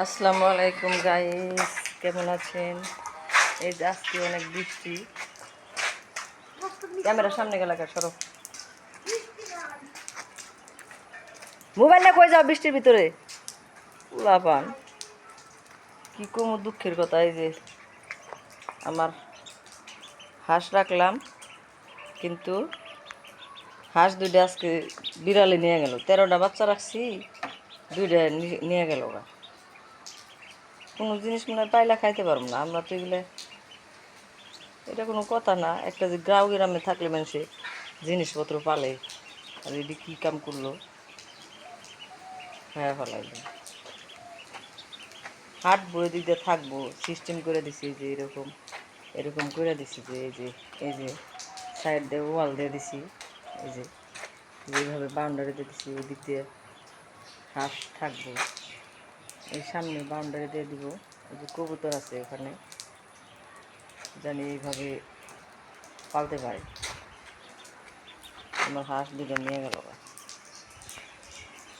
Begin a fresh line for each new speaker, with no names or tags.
আসসালামু আলাইকুম গাইস কেমন আছেন? এই যে আজকে অনেক বৃষ্টি। ক্যামেরার সামনে গেলে সরো। মোবাইল না কই যাও বৃষ্টির ভিতরে? উলাপান কি কম দুঃখের কথা, এই যে আমার হাঁস রাখলাম, কিন্তু হাঁস দুইটা আজকে বিড়ালে নিয়ে গেল। তেরোটা বাচ্চা রাখছি, দুইটা নিয়ে গেল ওরা কোনো জিনিস মনে হয় পাইলা খাইতে পারব না। আমরা তো এগুলো এটা কোনো কথা না। একটা যে গ্রাও গ্রামে থাকলে মানুষে জিনিসপত্র পালে। আর এটি কী কাম করল? হ্যাঁ ফলাই হাট বই দিতে থাকব। সিস্টেম করে দিছি যে এরকম। এরকম করে দিছি যে এই যে এই যে সাইড দিয়ে ওয়াল দিয়ে দিছি। এই যে যেভাবে বাউন্ডারি দিয়ে দিছি ওই দিক দিয়ে হাঁস থাকব। এই সামনে বাউন্ডারি দিয়ে দিব। এই যে কবুতর আছে ওখানে। জানি এইভাবে পালতে পারে। আমার হাঁস দুটো নিয়ে গেল।